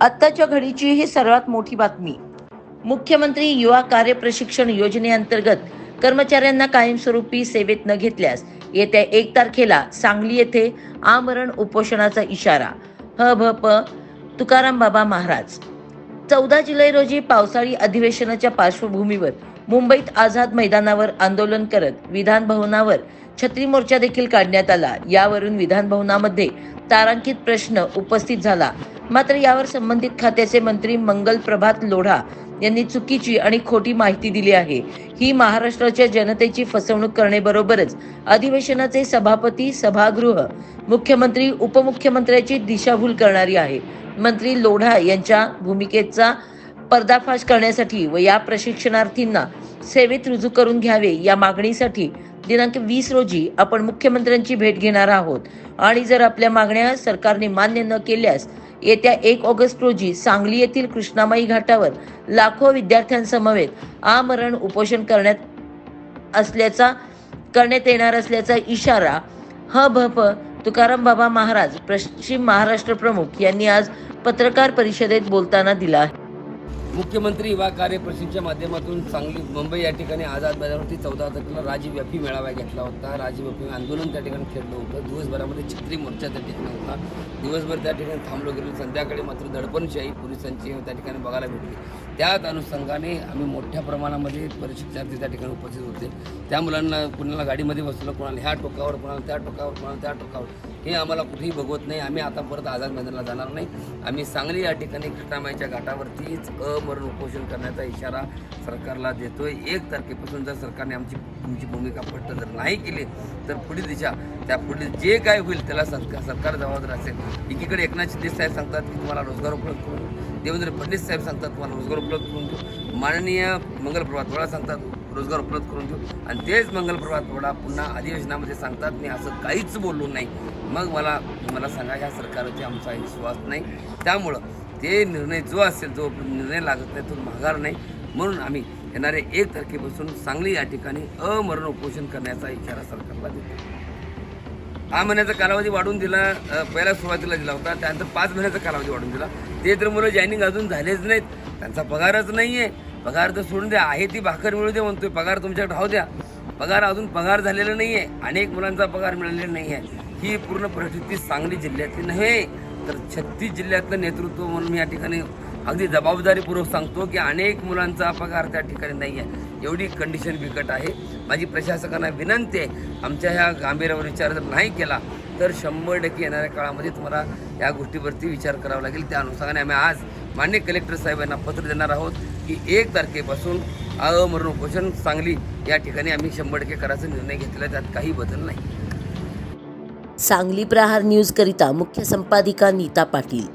आत्ताच्या घडीची ही सर्वात मोठी बातमी. मुख्यमंत्री युवा कार्य प्रशिक्षण योजनेअंतर्गत कर्मचाऱ्यांना कायमस्वरूपी सेवेत न घेतल्यास येत्या एक तारखेला सांगली येथे आमरण उपोषणाचा इशारा. ह भ प तुकाराम बाबा महाराज. चौदा जुलै रोजी पावसाळी अधिवेशनाच्या पार्श्वभूमीवर मुंबईत आझाद मैदानावर आंदोलन करत विधान भवनावर छत्री मोर्चा देखील काढण्यात आला. यावरून विधानभवनामध्ये तारांकित प्रश्न उपस्थित झाला. मात्र यावर संबंधित खात्याचे मंत्री मंगल प्रभात लोढा यांनी चुकीची आणि खोटी माहिती दिली आहे. ही महाराष्ट्राच्या जनतेची फसवणूक करण्याबरोबरच अधिवेशनाचे सभापती सभागृह मुख्यमंत्री उपमुख्यमंत्र्याची दिशाभूल करणारी आहे. मंत्री लोढा यांच्या भूमिकेचा पर्दाफाश करण्यासाठी व या प्रशिक्षणार्थींना सेवेत रुजू करून घ्यावे या मागणीसाठी दिनांक वीस रोजी आपण मुख्यमंत्र्यांची भेट घेणार आहोत. आणि जर आपल्या मागण्या सरकारने मान्य न केल्यास येत्या एक ऑगस्ट रोजी सांगली येथील कृष्णामाई घाटावर लाखो विद्यार्थ्यांसमवेत आमरण उपोषण करण्यात असल्याचा करण्यात येणार असल्याचा इशारा ह भ प तुकाराम बाबा महाराज पश्चिम महाराष्ट्र प्रमुख यांनी आज पत्रकार परिषदेत बोलताना दिला आहे. मुख्यमंत्री युवा कार्यपरिषदेच्या माध्यमातून सांगली मुंबई या ठिकाणी आझाद मैदानावरती चौदा तारखेला राज्यव्यापी मेळावा घेतला होता. राज्यव्यापी आंदोलन त्या ठिकाणी खेळलं होतं. दिवसभरामध्ये छत्री मोर्चा त्या ठिकाणी होता. दिवसभर त्या ठिकाणी थांबलो गेलो. संध्याकाळी मात्र दडपणशाही पोलिसांची त्या ठिकाणी बघायला भेटली. त्याच अनुषंगाने आम्ही मोठ्या प्रमाणामध्ये परीक्षार्थी त्या ठिकाणी उपस्थित होते. त्या मुलांना कुणाला गाडीमध्ये बसवलं कुणाला ह्या टोकावर कुणाला त्या टोकावर कुणाला त्या टोकावर. हे आम्हाला कुठेही बघवत नाही. आम्ही आता परत आझाद मैदानाला जाणार नाही. आम्ही सांगली या ठिकाणी कृष्णामाईच्या घाटावरतीच अमरण उपोषण करण्याचा इशारा सरकारला देतोय. एक तारखेपासून जर सरकारने आमची तुमची भूमिका स्पष्ट जर नाही केली तर पुढील दिशा त्या पुढील जे काय होईल त्याला सरकार सरकार जबाबदार असेल. एकीकडे एकनाथ शिंदे साहेब सांगतात की तुम्हाला रोजगार उपलब्ध करून देवेंद्र फडणवीस साहेब सांगतात तुम्हाला रोजगार उपलब्ध करून माननीय मंगल प्रभात सांगतात रोजगार उपलब्ध करून देऊ आणि तेच मंगल प्रभात थोडा पुन्हा अधिवेशनामध्ये सांगतात मी असं काहीच बोललो नाही. मग मला मला सांगा ह्या सरकारवरती आमचा विश्वास नाही. त्यामुळं ते निर्णय जो असेल जो निर्णय लागत नाही तो माघार नाही. म्हणून आम्ही येणारे एक तारखेपासून सांगली या ठिकाणी अमरण उपोषण करण्याचा इशारा सरकारला देतो. हा महिन्याचा कालावधी वाढून दिला पहिला सुरुवातीला दिला होता त्यानंतर पाच महिन्याचा कालावधी वाढून दिला. ते तर मुलं जॉईनिंग अजून झालेच नाहीत. त्यांचा पगारच नाही आहे पगार तर सोडून द्या आहे ती भाकर मिळू दे म्हणतोय पगार तुमच्याकडे राहू द्या. पगार अजून पगार झालेला नाही आहे अनेक मुलांचा पगार मिळालेला नाही आहे ही पूर्ण परिस्थिती सांगली जिल्ह्यातली नव्हे तर छत्तीस जिल्ह्यातलं नेतृत्व म्हणून मी या ठिकाणी अगदी जबाबदारीपूर्वक सांगतो की अनेक मुलांचा पगार त्या ठिकाणी नाही आहे एवढी कंडिशन बिकट आहे. माझी प्रशासकांना विनंती आहे आमच्या ह्या गांभीर्यावर विचार जर नाही केला तर शंभर टक्के येणाऱ्या काळामध्ये तुम्हाला या गोष्टीवरती विचार करावा लागेल. त्या अनुषंगाने आम्ही आज मान्य कलेक्टर साहेबांना पत्र देणार आहोत. की एक तारखेपासून अमरण उपोषण सांगली या ठिकाणी आम्ही शंभर टक्के करायचा निर्णय घेतला त्यात काही बदल नाही. सांगली प्रहार न्यूज करिता मुख्य संपादिका नीता पाटील.